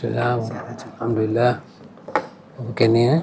Assalamualaikum. Alhamdulillah. Okey ni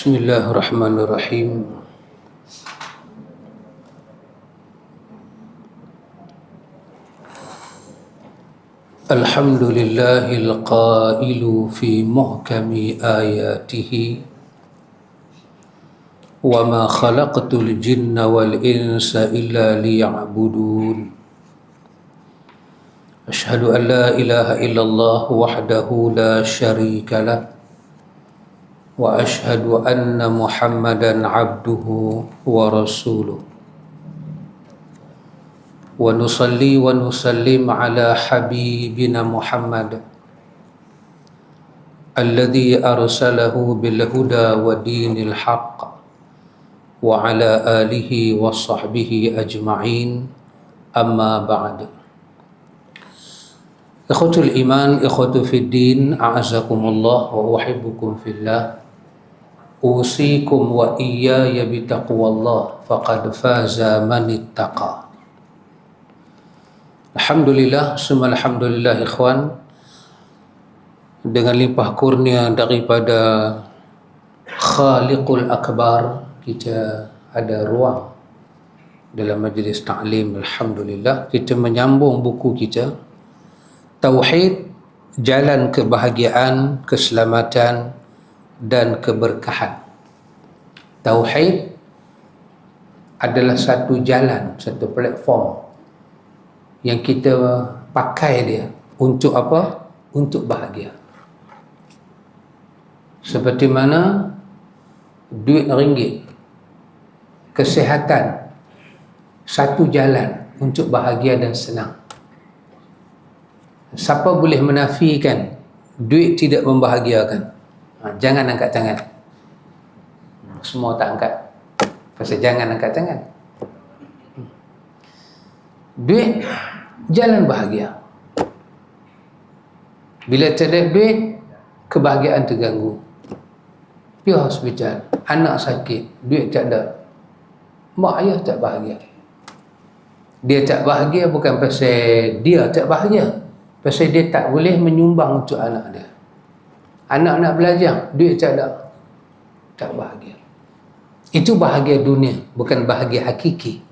بسم الله الرحمن الرحيم الحمد لله القائل في محكم آياته وما خلقت الجن والإنس إلا ليعبدون أشهد أن لا إله إلا الله وحده لا شريك له وأشهد أن محمدا عبده ورسوله. ونصلي ونسلم على حبيبنا محمد الذي أرسله بالهدى ودين الحق وعلى آله وصحبه أجمعين. أما بعد. إخوة الإيمان إخوة في الدين أعزكم الله وأحبكم في الله. أوصيكم وإياي بتقوى الله فقد فاز من اتقى Alhamdulillah, semua Alhamdulillah ikhwan Dengan limpah kurnia daripada Khaliqul Akbar Kita ada ruang dalam majlis ta'lim Alhamdulillah Kita menyambung buku kita Tauhid Jalan kebahagiaan, keselamatan dan keberkahan. Tauhid adalah satu jalan, satu platform yang kita pakai dia untuk apa? Untuk bahagia. Seperti mana duit ringgit, kesihatan, satu jalan untuk bahagia dan senang. Siapa boleh menafikan duit tidak membahagiakan? Ha, jangan angkat tangan. Semua tak angkat. Pasal jangan angkat tangan. Duit jalan bahagia. Bila ada duit, kebahagiaan terganggu. Pergi hospital, anak sakit, duit tak ada. Mak ayah tak bahagia. Dia tak bahagia bukan pasal dia tak bahagia. Pasal dia tak boleh menyumbang untuk anak dia. Anak nak belajar, duit tak ada. Tak bahagia. Itu bahagia dunia, bukan bahagia hakiki.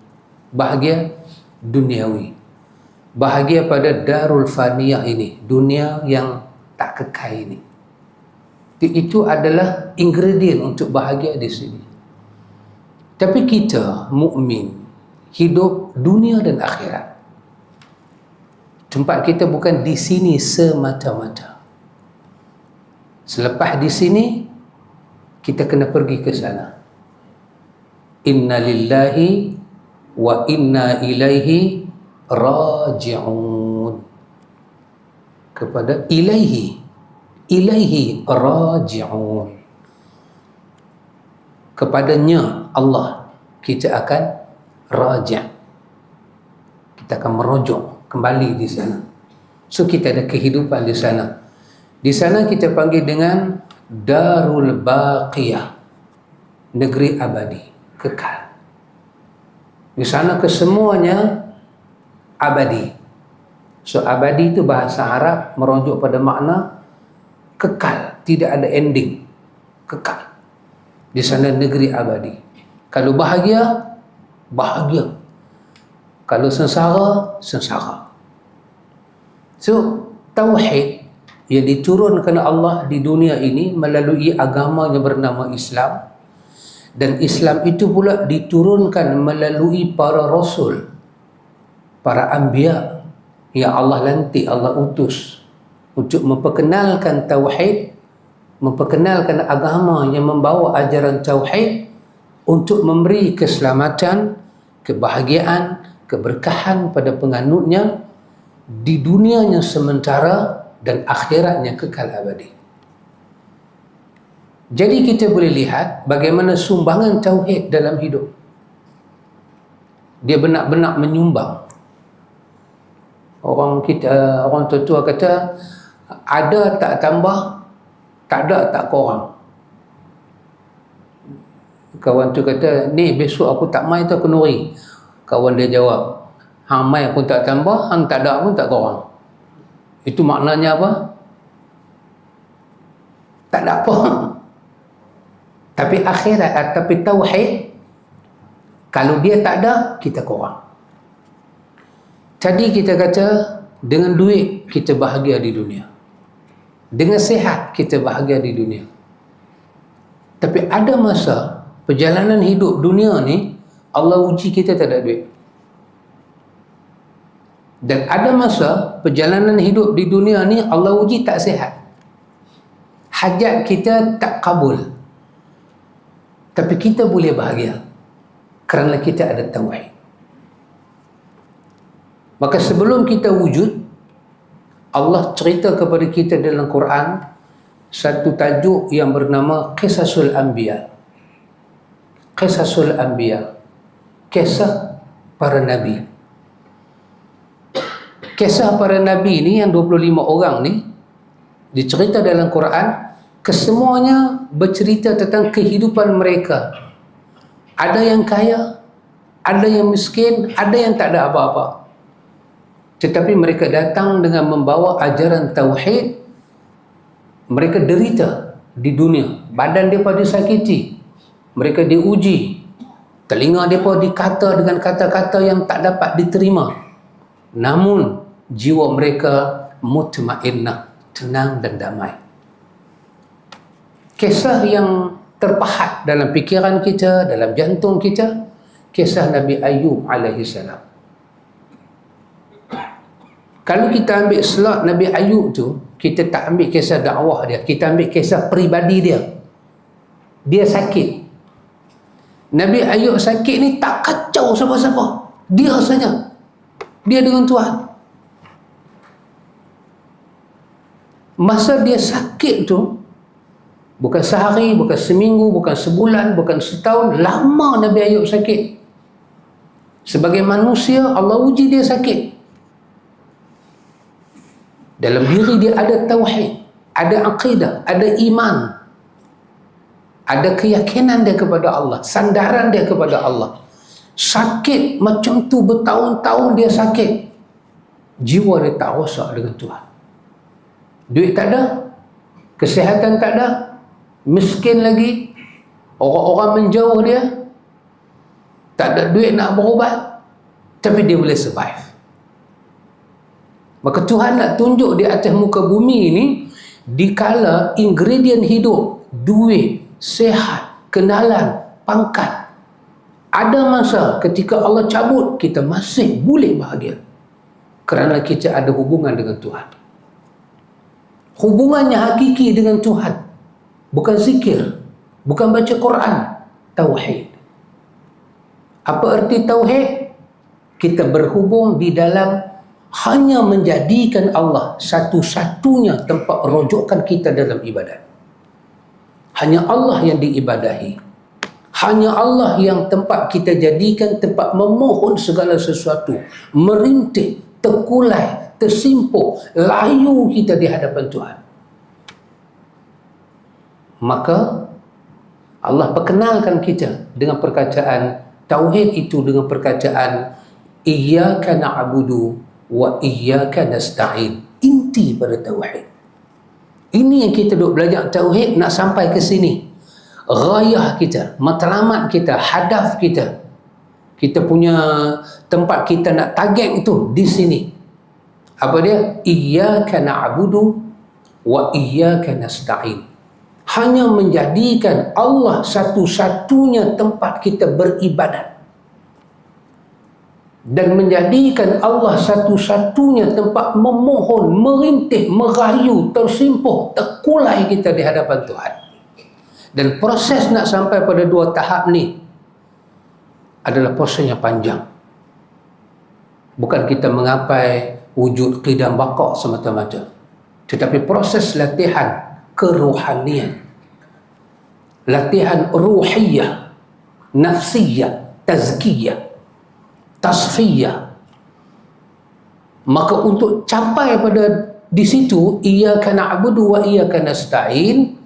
Bahagia duniawi. Bahagia pada darul faniyah ini, dunia yang tak kekal ini. Itu adalah ingredient untuk bahagia di sini. Tapi kita, mukmin hidup dunia dan akhirat. Tempat kita bukan di sini semata-mata. Selepas di sini kita kena pergi ke sana. Inna lillahi wa inna ilaihi raji'un. Kepada ilaihi ilaihi raji'un. Kepadanya Allah kita akan raji'. Kita akan merujuk kembali di sana. So kita ada kehidupan di sana. Di sana kita panggil dengan Darul Baqiyah. Negeri abadi, kekal. Di sana kesemuanya abadi. So abadi itu bahasa Arab merujuk pada makna kekal, tidak ada ending. Kekal. Di sana negeri abadi. Kalau bahagia, bahagia kalau sengsara sengsara so tauhid yang diturunkan Allah di dunia ini melalui agama yang bernama Islam. Dan Islam itu pula diturunkan melalui para rasul para anbiya yang Allah lantik Allah utus untuk memperkenalkan tauhid memperkenalkan agama yang membawa ajaran tauhid untuk memberi keselamatan kebahagiaan keberkahan pada penganutnya di dunia yang sementara dan akhiratnya kekal abadi. Jadi kita boleh lihat bagaimana sumbangan tauhid dalam hidup. Dia benar-benar menyumbang. Orang kita orang tua-tua kata ada tak tambah, tak ada tak kurang. Kawan tu kata, ni besok aku tak main tu aku nuri. Kawan dia jawab, hang main pun tak tambah, hang tak ada pun tak kurang. Itu maknanya apa? Tak ada apa. Tapi akhirat, eh, tapi tauhid, kalau dia tak ada, kita kurang. Jadi kita kata, dengan duit, kita bahagia di dunia. Dengan sehat, kita bahagia di dunia. Tapi ada masa, perjalanan hidup dunia ni, Allah uji kita tak ada duit. Dan ada masa perjalanan hidup di dunia ni Allah uji tak sihat. Hajat kita tak kabul. Tapi kita boleh bahagia kerana kita ada tauhid. Maka sebelum kita wujud Allah cerita kepada kita dalam Quran satu tajuk yang bernama Qisasul Anbiya. Qisasul Anbiya. Kisah para nabi. Kisah para Nabi ni yang 25 orang ni dicerita dalam Quran kesemuanya bercerita tentang kehidupan mereka. Ada yang kaya, ada yang miskin, ada yang tak ada apa-apa. Tetapi mereka datang dengan membawa ajaran Tauhid. Mereka derita di dunia. Badan mereka disakiti. Mereka diuji. Telinga mereka dikata dengan kata-kata yang tak dapat diterima. Namun, jiwa mereka mutmainnah, tenang dan damai. Kisah yang terpahat dalam fikiran kita, dalam jantung kita, kisah Nabi Ayub alaihi salam. Kalau kita ambil slot Nabi Ayub tu, kita tak ambil kisah dakwah dia, kita ambil kisah peribadi dia. Dia sakit. Nabi Ayub sakit ni tak kacau siapa-siapa. Dia saja. Dia dengan Tuhan. Masa dia sakit tu bukan sehari, bukan seminggu, bukan sebulan, bukan setahun lama Nabi Ayub sakit. Sebagai manusia Allah uji dia sakit. Dalam diri dia ada tauhid ada akidah, ada iman. Ada keyakinan dia kepada Allah sandaran dia kepada Allah. Sakit macam tu bertahun-tahun dia sakit. Jiwa dia tak rosak dengan Tuhan duit tak ada kesihatan tak ada miskin lagi orang-orang menjauh dia tak ada duit nak berubat tapi dia boleh survive. Maka Tuhan nak tunjuk di atas muka bumi ini dikala ingredient hidup duit, sehat, kenalan, pangkat ada masa ketika Allah cabut kita masih boleh bahagia. Kerana kita ada hubungan dengan Tuhan hubungannya hakiki dengan Tuhan. Bukan zikir. Bukan baca Quran. Tauhid. Apa erti tauhid? Kita berhubung di dalam hanya menjadikan Allah satu-satunya tempat rujukan kita dalam ibadat. Hanya Allah yang diibadahi. Hanya Allah yang tempat kita jadikan tempat memohon segala sesuatu. Merintih terkulai tersimpuk layu kita di hadapan Tuhan. Maka Allah perkenalkan kita dengan perkataan tauhid itu dengan perkataan iyyaka na'budu wa iyyaka nasta'in. Inti pada tauhid. Ini yang kita duk belajar tauhid nak sampai ke sini. Rayah kita matlamat kita hadaf kita kita punya tempat kita nak target itu di sini. Apa dia? Iyyaka na'budu wa iyyaka nasta'in. Hanya menjadikan Allah satu-satunya tempat kita beribadat. Dan menjadikan Allah satu-satunya tempat memohon, merintih, merayu, tersimpuh, terkulai kita di hadapan Tuhan. Dan proses nak sampai pada dua tahap ni adalah proses yang panjang. Bukan kita mengapai wujud qidam baqa semata-mata. Tetapi proses latihan kerohanian. Latihan ruhiyah, nafsiyah, tazkiyah tasfiyah maka untuk capai pada di situ iyyaka na'budu wa iyyaka nasta'in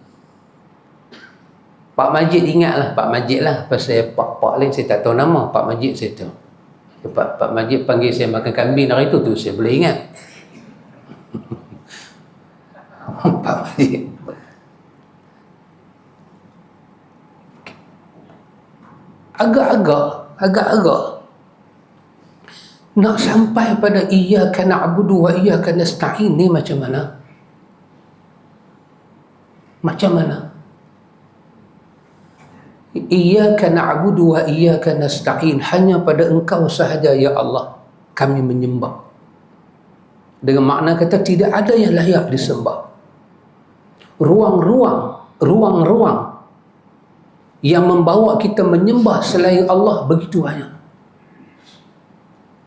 Pak Majid ingatlah Pak Majid lah. Pasal Pak Pak lain saya tak tahu nama. Pak Majid saya tahu. Pak, Pak Majid panggil saya makan kambing. Hari tu tu saya boleh ingat. Pak Majid. Agak-agak agak-agak. Nak sampai pada iyyaka na'budu wa iyyaka nasta'in ni macam mana? Macam mana? Iyyaka na'budu wa iyyaka nasta'in hanya pada engkau sahaja ya Allah kami menyembah. Dengan makna kata tidak ada yang layak disembah. Ruang-ruang, ruang-ruang yang membawa kita menyembah selain Allah begitu banyak.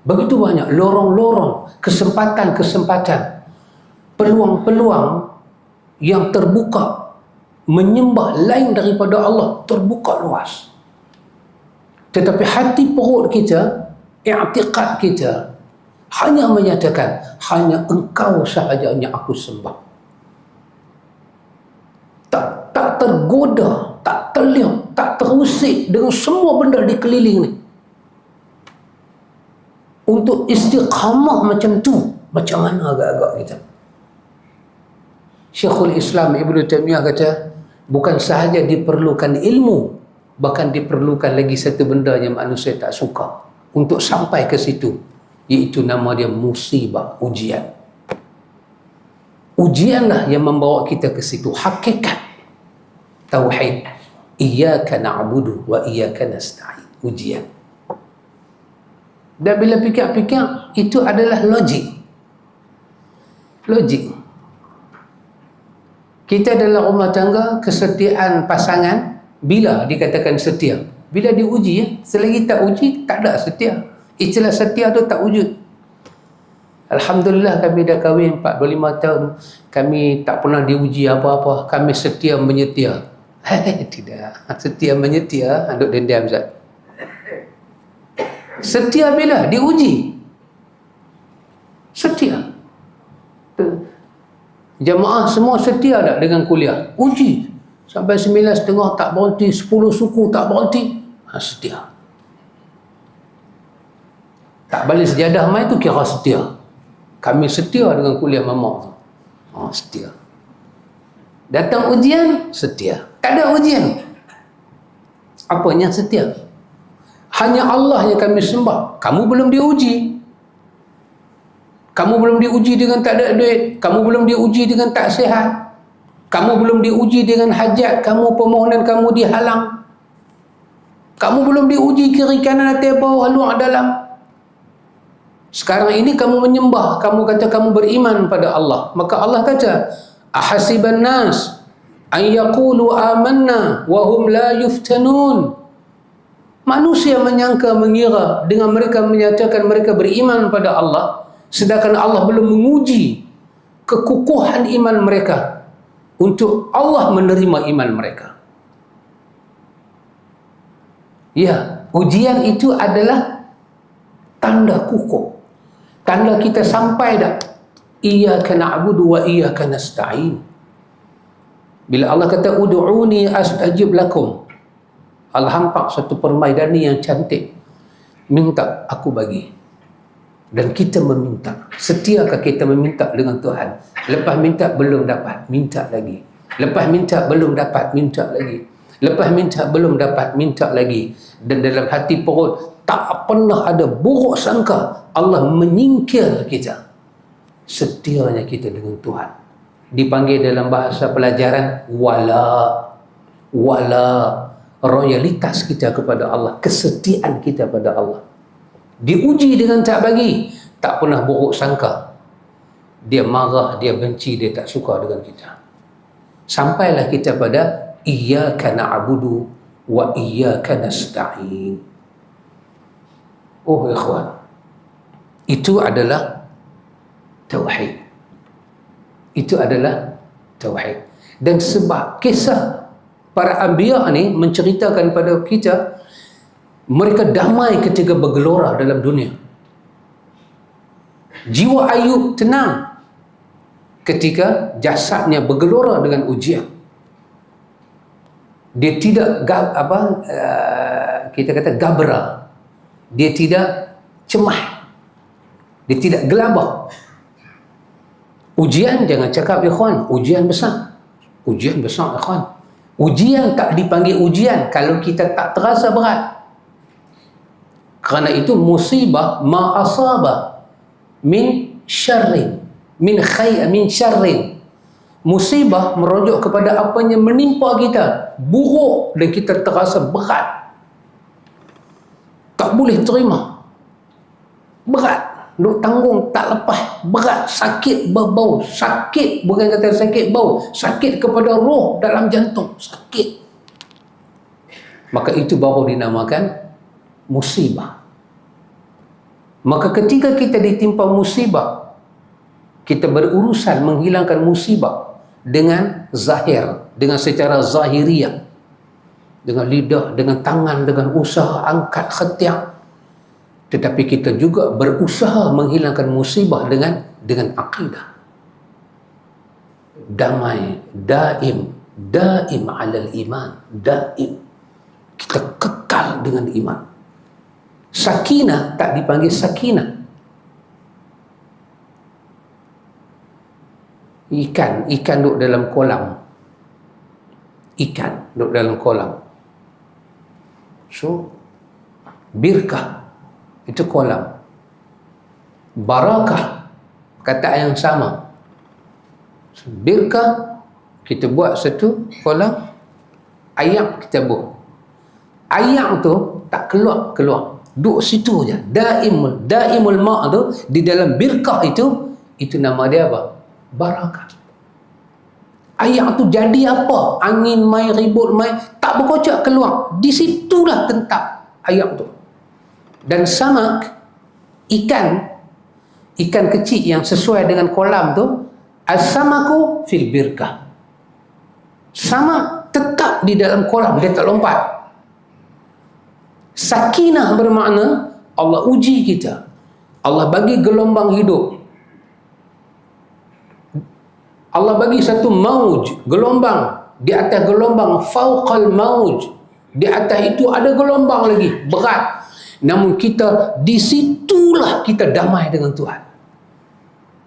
Begitu banyak lorong-lorong, kesempatan-kesempatan, peluang-peluang yang terbuka menyembah lain daripada Allah terbuka luas. Tetapi hati perut kita, i'tiqad kita hanya menyatakan hanya engkau sahaja yang aku sembah. Tak tak tergoda, tak terlihat, tak terusik dengan semua benda di keliling ni untuk istiqamah macam tu macam mana agak-agak kita Syekhul Islam Ibn Taymiyah kata bukan sahaja diperlukan ilmu bahkan diperlukan lagi satu benda yang manusia tak suka. Untuk sampai ke situ iaitu nama dia musibah ujian. Ujianlah yang membawa kita ke situ. Hakikat. Tauhid. Iyyaka na'budu wa iyyaka nasta'in. Ujian. Dan bila fikir-fikir, itu adalah logik. Logik. Kita dalam rumah tangga, kesetiaan pasangan, bila dikatakan setia? Bila diuji, ya? selagi tak uji, tak ada setia. Istilah setia tu tak wujud. Alhamdulillah kami dah kahwin 45 tahun. Kami tak pernah diuji apa-apa. Kami setia menyetia. Tidak. Setia menyetia. Duduk diam-diam Ustaz. Setia bila? Diuji. Setia. Jemaah semua setia tak dengan kuliah? Uji. Sampai sembilan setengah tak berhenti, sepuluh suku tak berhenti. Ha, setia. Tak balik sejadah main tu kira setia. Kami setia dengan kuliah mama tu. Ha, setia. Datang ujian, setia. Tak ada ujian. Apanya setia? Hanya Allah yang kami sembah. Kamu belum diuji. Kamu belum diuji dengan tak ada duit. Kamu belum diuji dengan tak sihat. Kamu belum diuji dengan hajat. Kamu permohonan kamu dihalang. Kamu belum diuji kiri kanan atas bawah luar dalam. Sekarang ini kamu menyembah. Kamu kata kamu beriman pada Allah. Maka Allah kata, Ahasiban nas an yaqulu amanna wa hum la yuftanun. Manusia menyangka mengira dengan mereka menyatakan mereka beriman pada Allah sedangkan Allah belum menguji kekukuhan iman mereka untuk Allah menerima iman mereka. Ya, ujian itu adalah tanda kukuh. Tanda kita sampai dah iyyaka na'budu wa iyyaka nasta'in. Bila Allah kata ud'uni astajib lakum Allah hampak satu permaidani yang cantik minta aku bagi dan kita meminta setiakah kita meminta dengan Tuhan? Lepas minta belum dapat. Minta lagi. Lepas minta belum dapat. Minta lagi. Lepas minta belum dapat. Minta lagi. Dan dalam hati perut tak pernah ada buruk sangka Allah menyingkir kita. Setianya kita dengan Tuhan. Dipanggil dalam bahasa pelajaran wala. Wala. Royalitas kita kepada Allah. Kesetiaan kita pada Allah diuji dengan tak bagi tak pernah buruk sangka. Dia marah dia benci dia tak suka dengan kita. Sampailah kita pada iyyaka na'budu wa iyyaka nasta'in. Oh ikhwan itu adalah tauhid. Itu adalah tauhid. Dan sebab kisah para anbiya ni menceritakan pada kita mereka damai ketika bergelora dalam dunia. Jiwa Ayub tenang ketika jasadnya bergelora dengan ujian. Dia tidak apa uh, kita kata gabra. Dia tidak cemah. Dia tidak gelabah. Ujian jangan cakap ikhwan ujian besar. Ujian besar ikhwan. Ujian tak dipanggil ujian kalau kita tak terasa berat kerana itu musibah ma asaba min syarrin min khay min syarrin. Musibah merujuk kepada apa yang menimpa kita. Buruk dan kita terasa berat. Tak boleh terima. Berat. Duk tanggung tak lepas. Berat. Sakit berbau. Sakit. Bukan kata sakit bau. Sakit kepada roh dalam jantung. Sakit. Maka itu baru dinamakan musibah maka ketika kita ditimpa musibah kita berurusan menghilangkan musibah dengan zahir, dengan secara zahiriah. Dengan lidah, dengan tangan, dengan usaha angkat khatiak. Tetapi kita juga berusaha menghilangkan musibah dengan dengan akidah. Damai, daim, daim alal iman, daim. Kita kekal dengan iman. Sakinah tak dipanggil sakinah. ikan ikan duduk dalam kolam. Ikan duduk dalam kolam. So birkah itu kolam. Barakah kata yang sama. So, birkah kita buat satu kolam ayak kita buat. Ayak tu tak keluar keluar duduk situ je daimul daimul ma' tu di dalam birkah itu itu nama dia apa barakah. Ayat tu jadi apa? Angin mai, ribut mai, tak berkocak keluar. Di situlah tentang ayat tu. Dan sama ikan, ikan kecil yang sesuai dengan kolam tu, asamaku fil birkah. Sama tetap di dalam kolam, dia tak lompat. Sakinah bermakna Allah uji kita. Allah bagi gelombang hidup. Allah bagi satu mauj, gelombang. Di atas gelombang, fauqal mauj. Di atas itu ada gelombang lagi, berat. Namun kita, di situlah kita damai dengan Tuhan.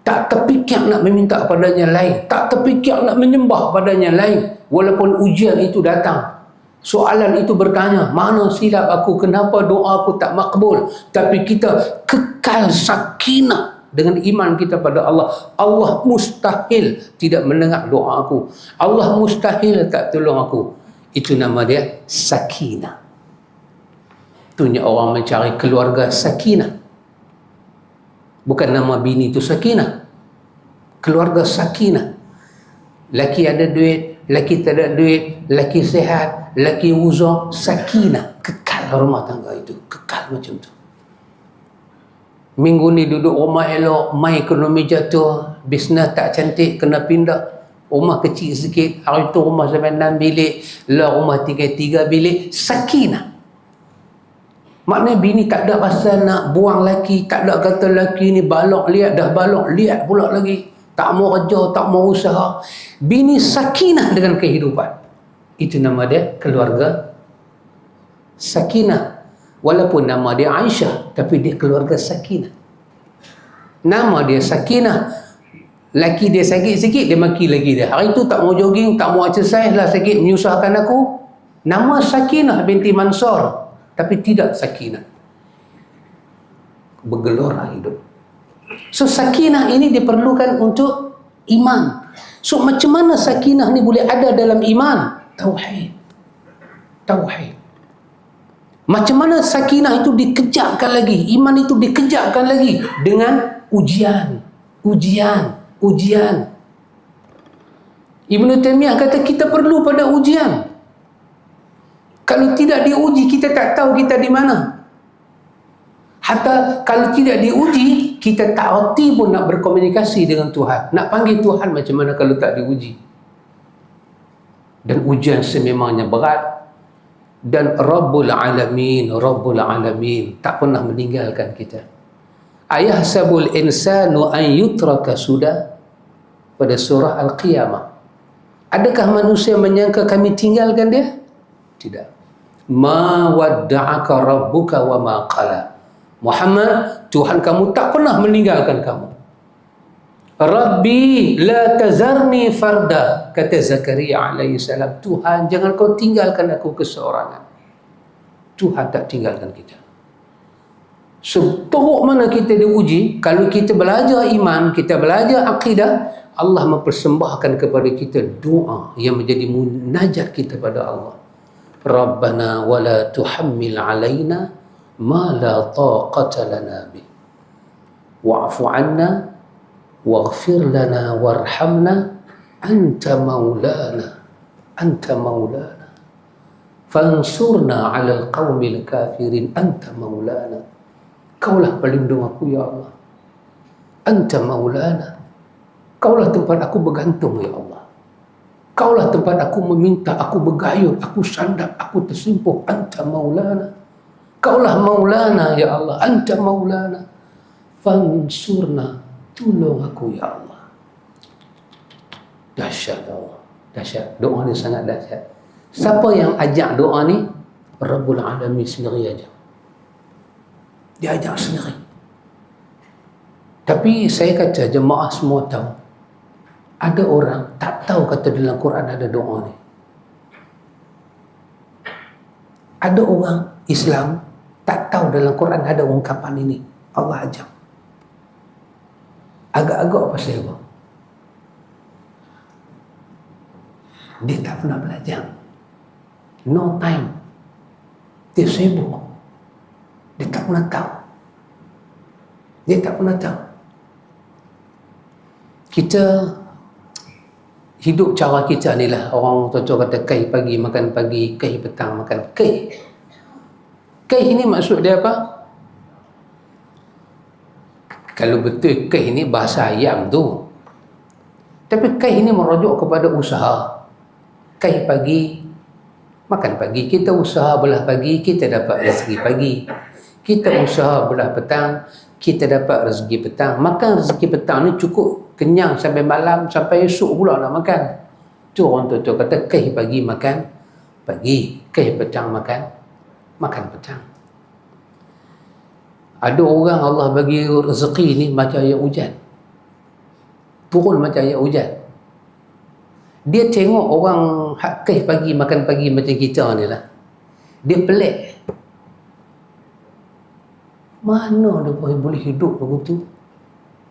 Tak terfikir nak meminta padanya lain. Tak terfikir nak menyembah padanya lain. Walaupun ujian itu datang. Soalan itu bertanya, mana silap aku, kenapa doa aku tak makbul. Tapi kita kekal sakinah dengan iman kita pada Allah. Allah mustahil tidak mendengar doa aku. Allah mustahil tak tolong aku. Itu nama dia sakinah. Itunya orang mencari keluarga sakinah. Bukan nama bini itu sakinah. Keluarga sakinah. Laki ada duit laki tak ada duit laki sehat laki uzur sakinah kekal rumah tangga itu kekal macam tu minggu ni duduk rumah elok, mai ekonomi jatuh, bisnes tak cantik, kena pindah. Rumah kecil sikit, hari tu rumah sampai 6 bilik, lah rumah 3-3 bilik, sakinah. Maknanya bini tak ada rasa nak buang laki, tak ada kata laki ni balok lihat, dah balok lihat pula lagi. Tak mau kerja, tak mau usaha. Bini sakinah dengan kehidupan. Itu nama dia keluarga sakinah walaupun nama dia Aisyah tapi dia keluarga Sakinah nama dia Sakinah laki dia sakit sikit dia maki lagi dia hari tu tak mau jogging tak mau exercise lah sakit menyusahkan aku nama Sakinah binti Mansur tapi tidak Sakinah bergelora hidup. So sakinah ini diperlukan untuk iman. So macam mana sakinah ni boleh ada dalam iman? Tauhid. Tauhid. Macam mana sakinah itu dikejarkan lagi? Iman itu dikejarkan lagi dengan ujian. Ujian. Ujian. Ibn Taymiyah kata kita perlu pada ujian. Kalau tidak diuji, kita tak tahu kita di mana. Hatta kalau tidak diuji, kita tak reti pun nak berkomunikasi dengan Tuhan. Nak panggil Tuhan macam mana kalau tak diuji. Dan ujian sememangnya berat. Dan Rabbul Alamin, Rabbul Alamin tak pernah meninggalkan kita. Ayah sabul insanu an yutraka sudah pada surah Al-Qiyamah. Adakah manusia menyangka kami tinggalkan dia? Tidak. Ma wadda'aka rabbuka wa ma qala. Muhammad, Tuhan kamu tak pernah meninggalkan kamu. Rabbi la tazarni farda kata Zakaria alaihi salam. Tuhan jangan kau tinggalkan aku keseorangan. Tuhan tak tinggalkan kita. Seteruk mana kita diuji? Kalau kita belajar iman kita belajar akidah Allah mempersembahkan kepada kita doa yang menjadi munajat kita pada Allah. Rabbana wala tuhammil alaina ma la taqata lana bi. Wa'fu 'anna waghfir lana warhamna anta maulana anta maulana fansurna 'ala alqaumil kafirin anta maulana kaulah pelindung aku ya Allah. Anta maulana kaulah tempat aku bergantung ya Allah. Kaulah tempat aku meminta aku bergayut aku sandap aku tersimpuh anta maulana Kaulah maulana ya Allah. Anta maulana. Fansurna. Tolong aku ya Allah. Dahsyat ya Allah. Dahsyat. Doa ni sangat dahsyat. Siapa yang ajak doa ni? Rabbul Alamin sendiri ajak. Dia ajak sendiri. Tapi saya kata jemaah semua tahu. Ada orang tak tahu kata dalam Quran ada doa ni. Ada orang Islam tak tahu dalam Quran ada ungkapan ini. Allah ajak. Agak-agak apa saya buat? Dia tak pernah belajar. No time. Dia sibuk. Dia tak pernah tahu. Dia tak pernah tahu. Kita hidup cara kita ni lah. Orang tua kata kai pagi makan pagi, kai petang makan kai. Keh ini maksud dia apa? Kalau betul keh ini bahasa ayam tu. Tapi keh ini merujuk kepada usaha. Keh pagi, makan pagi. Kita usaha belah pagi, kita dapat rezeki pagi. Kita usaha belah petang, kita dapat rezeki petang. Makan rezeki petang ni cukup kenyang sampai malam, sampai esok pula nak makan. Tu orang tu kata keh pagi makan pagi, keh petang makan makan petang. Ada orang Allah bagi rezeki ni macam ayat hujan. Turun macam ayat hujan. Dia tengok orang hakih pagi makan pagi macam kita ni lah. Dia pelik. Mana dia boleh hidup begitu?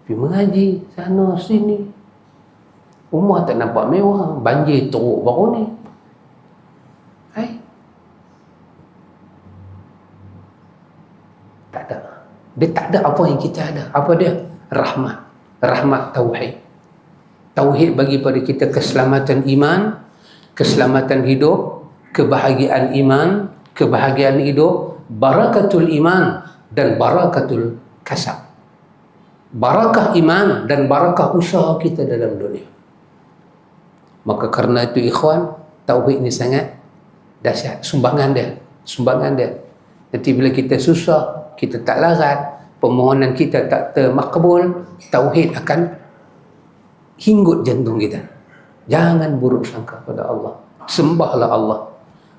Pergi mengaji sana sini. Rumah tak nampak mewah. Banjir teruk baru ni. Dia tak ada apa yang kita ada. Apa dia? Rahmat. Rahmat Tauhid. Tauhid bagi pada kita keselamatan iman, keselamatan hidup, kebahagiaan iman, kebahagiaan hidup, barakatul iman dan barakatul kasab. Barakah iman dan barakah usaha kita dalam dunia. Maka kerana itu ikhwan, Tauhid ini sangat dahsyat. Sumbangan dia. Sumbangan dia. Nanti bila kita susah, kita tak larat, permohonan kita tak termakbul, tauhid akan hinggut jantung kita. Jangan buruk sangka pada Allah. Sembahlah Allah.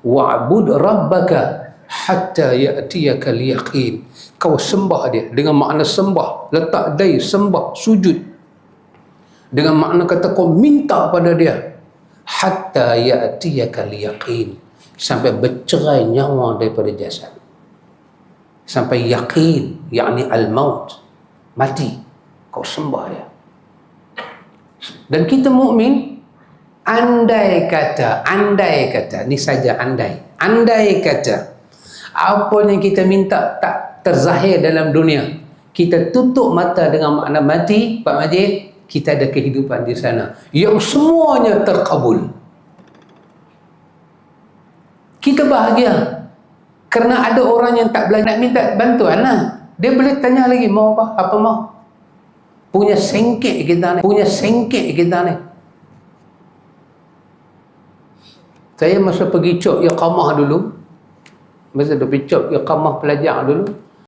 Wa'bud rabbaka hatta ya'tiyaka al-yaqin. Kau sembah dia dengan makna sembah, letak dai sembah, sujud. Dengan makna kata kau minta pada dia hatta ya'tiyaka al-yaqin sampai bercerai nyawa daripada jasad sampai yakin yakni al-maut mati. Kau sembah dia. Dan kita mukmin andai kata andai kata ni saja andai. Andai kata apa yang kita minta tak terzahir dalam dunia? Kita tutup mata dengan makna mati Pak Majid kita ada kehidupan di sana. Yang semuanya terkabul. Kita bahagia kerana ada orang yang tak belajar nak minta bantuan lah. Dia boleh tanya lagi mau apa? Apa mau? Punya sengkit kita ni punya sengkit kita ni. Saya masa pergi cop iqamah dulu masa pergi cop iqamah pelajar dulu